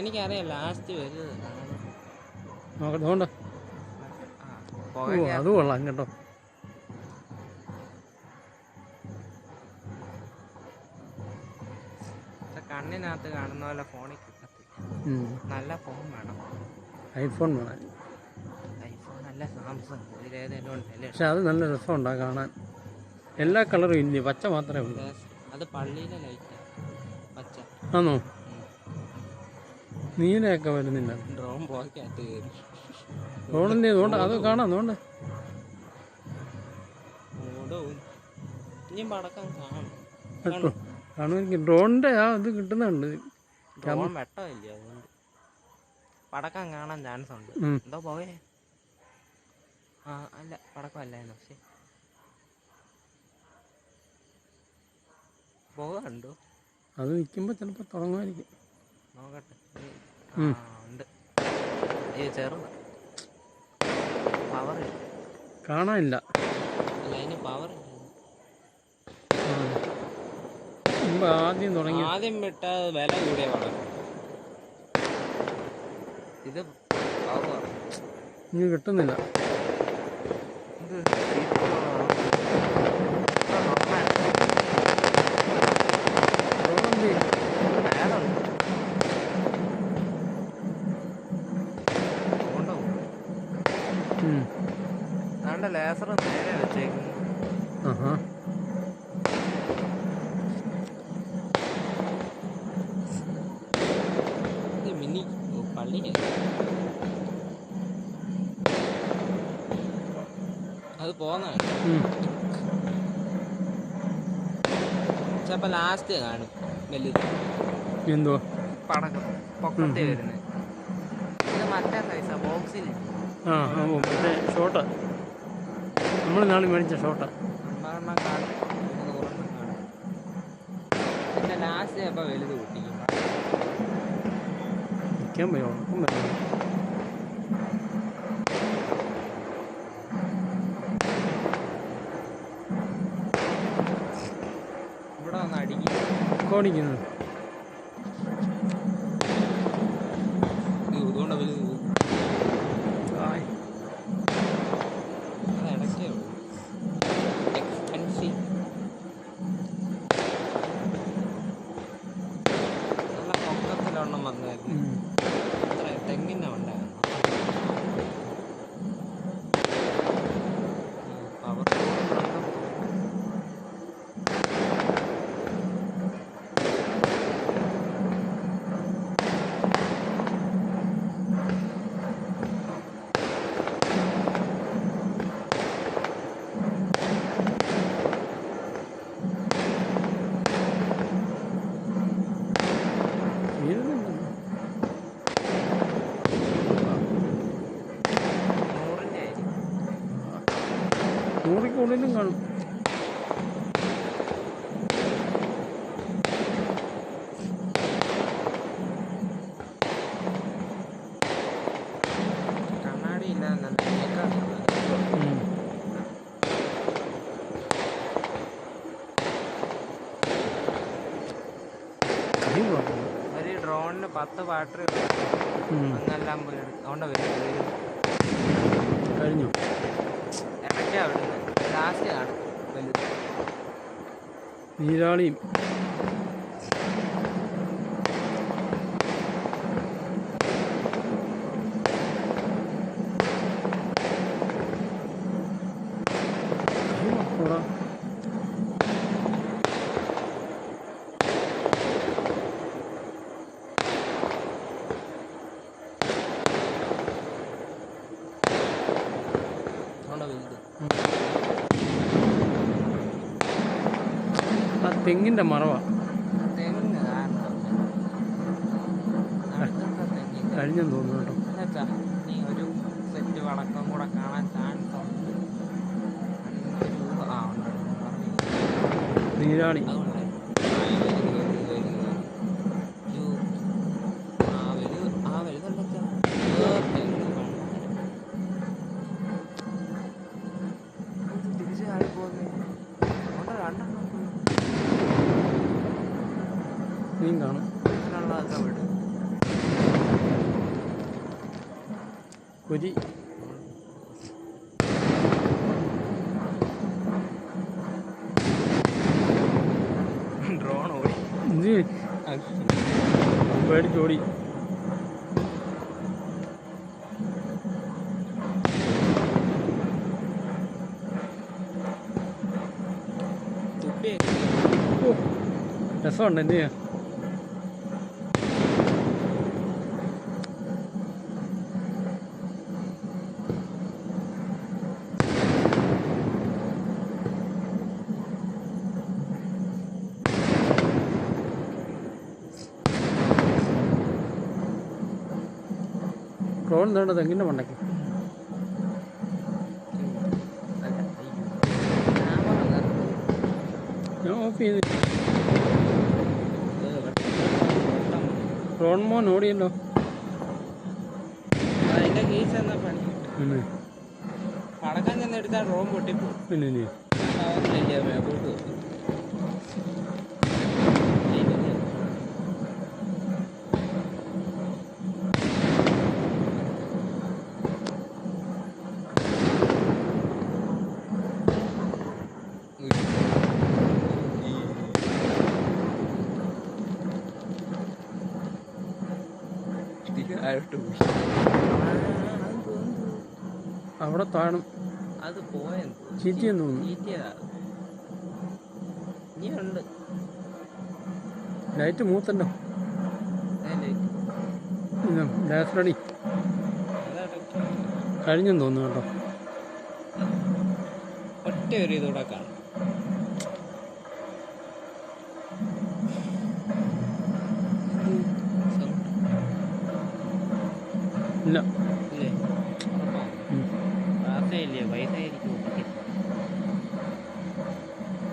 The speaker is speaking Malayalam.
എനിക്കറിയാം ലാസ്റ്റ് വരുന്നത് നോക്കട്ടെ ഓ അത് കൊള്ളാം കേട്ടോ. കണ്ണിനകത്ത് കാണുന്ന പോലെ ഫോണിൽ കിട്ടത്തില്ല. നല്ല ഫോൺ വേണം. ഐഫോൺ വേണം. ഐഫോൺ അല്ല സാംസങ്. ഇതിലേതെങ്കിലും പക്ഷെ അത് നല്ല രസമുണ്ടാ കാണാൻ. എല്ലാ കളറും ഇല്ല പച്ച മാത്രമേ ഉള്ളൂ. അത് പള്ളിയിലെ ലൈറ്റ് പച്ച. ആണോ? നീലയൊക്കെ വരുന്നില്ല. ഡ്രോൺ പോക്കകത്ത് അതുകൊണ്ട് അത് കാണാം അതുകൊണ്ട് ഓടവും ഇനിയും പടക്കം കാണും. കേട്ടോ കാണുമെനിക്ക് ഡ്രോണിന്റെ ആ ഇത് കിട്ടുന്നുണ്ട്. പടക്കം കാണാൻ ചാൻസ് ഉണ്ട്. എന്തോ പോവേ ആ അല്ല പടക്കമല്ലായിരുന്നു പക്ഷെ. പോകാണ്ടോ അത് നിൽക്കുമ്പോൾ ചിലപ്പോൾ തുടങ്ങുമായിരിക്കും. നോക്കട്ടെ. ഉണ്ട്. ചെറുതാ. പവർ കാണാനില്ല. അല്ല അതിന് പവർ ആ. മുമ്പ് ആദ്യം തുടങ്ങി ആദ്യം വിട്ട വില കൂടിയ പടം ഇത് പവർ ഇനി കിട്ടുന്നില്ല. ഓ, അത് പോന്ന. ചിലപ്പോ ലാസ്റ്റ് കാണും വലുത് എന്തോ പടക്കം. പൊക്കത്തെ. വരുന്നത് ഇത് മറ്റേ സൈസാ ബോക്സിൽ ആ മറ്റേ ഷോട്ട് നമ്മൾ നാളെ മേടിച്ച ഷോട്ടാ ലാസ്റ്റ് ചിലപ്പോ വലുത് പൊട്ടിക്കും. നിൽക്കാൻ പോയി ഉറക്കം വരുന്നു ഇവിടെ വന്ന് അടിക്കും കോണിക്കുന്നു ഇതുകൊണ്ട് എക്സ്പെൻസീവ് നല്ല പൊക്കത്തിലൊന്നും വന്നായിരുന്നു കൂടുതലും കാണും. ഒരു ഡ്രോണിന് പത്ത് ബാറ്ററി ഉം. അങ്ങെല്ലാം പോയി എടുക്കും അതുകൊണ്ട് വരും കഴിഞ്ഞു വിടുന്നത് ലാസ്റ്റ് കാണും വലുത് നീരാളിയും കൈ കുഴപ്പമില്ല. അതുകൊണ്ട് വലുത് ആ തെങ്ങിന്റെ മറവാണ് കഴിഞ്ഞെന്ന് തോന്നുന്നു കേട്ടോ. എന്നുവെച്ചാ കുരി ഡ്രോൺ ഓടി പേടിച്ചോടി രസമുണ്ട് എന്ത് ചെയ്യാ ഡ്രോൺ വേണ്ട തെങ്ങിന്റെ മണ്ടയ്ക്ക് ഞാൻ ഓഫ് ചെയ്ത്. ഓടിയല്ലോ. അതിന്റെ കേസ് എന്നാ പണി പിന്നെ പടക്കം ചെന്നെടുത്താൽ റോം പൊട്ടിപ്പോ പിന്നെ പോയി. അവിടെ താണും. അത് പോയെന്ന് ചീറ്റിയെന്ന് തോന്നുന്നു. ലൈറ്റ് മൂത്തണ്ടോ? അതാണ് കഴിഞ്ഞെന്ന് തോന്നുന്നു കേട്ടോ. ഒറ്റ ഒരു ഇതൂടെ കാണും. ഇല്ല ഇല്ലേ ഉം. ക്ലാസ്സേ ഇല്ലേ പൈസ ആയിരിക്കും